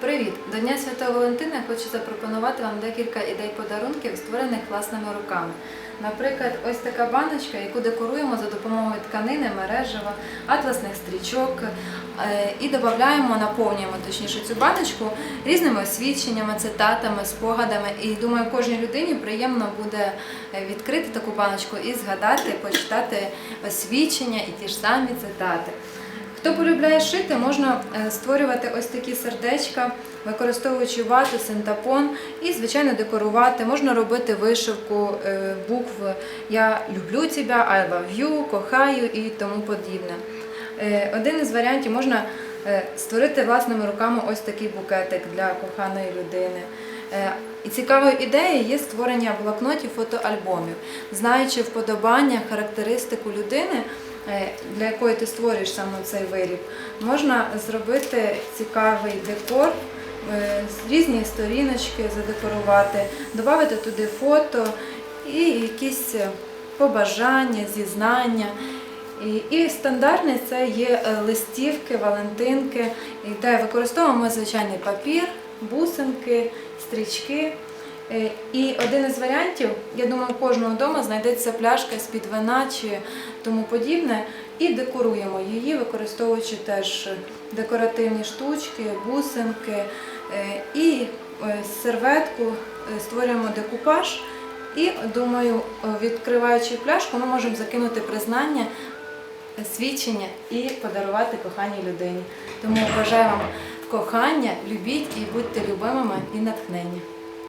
Привіт! До Дня Святого Валентина хочу запропонувати вам декілька ідей подарунків, створених власними руками. Наприклад, ось така баночка, яку декоруємо за допомогою тканини, мережева, атласних стрічок е, і додаємо, наповнюємо точніше цю баночку різними освідченнями, цитатами, спогадами. І думаю, кожній людині приємно буде е, відкрити таку баночку і згадати, почитати освідчення і ті ж самі цитати. Хто полюбляє шити, можна е, створювати ось такі сердечка, використовуючи вату, синтапон і, звичайно, декорувати. Можна робити вишивку е, букв Я люблю тебе, I love you, кохаю і тому подібне. Е, Один із варіантів можна створити власними руками ось такий букетик для коханої людини. І цікавою ідеєю є створення блокнотів фотоальбомів, знаючи вподобання, характеристику людини, для якої ти створюєш саме цей виріб, можна зробити цікавий декор, е, різні сторіночки задекорувати, додати туди фото і якісь е, побажання, зізнання. І, і стандартний це є е, листівки, валентинки, де використовуємо звичайний папір, бусинки, стрічки. Е, І один із варіантів, я думаю, кожного вдома знайдеться пляшка з-під вина чи тому подібне, і декоруємо її, використовуючи теж декоративні штучки, бусинки е, і е, серветку створюємо декупаж. І думаю, відкриваючи пляшку, ми можемо закинути признання, свідчення і подарувати коханій людині. Тому бажаю вам кохання, любіть і будьте любимими і натхнені.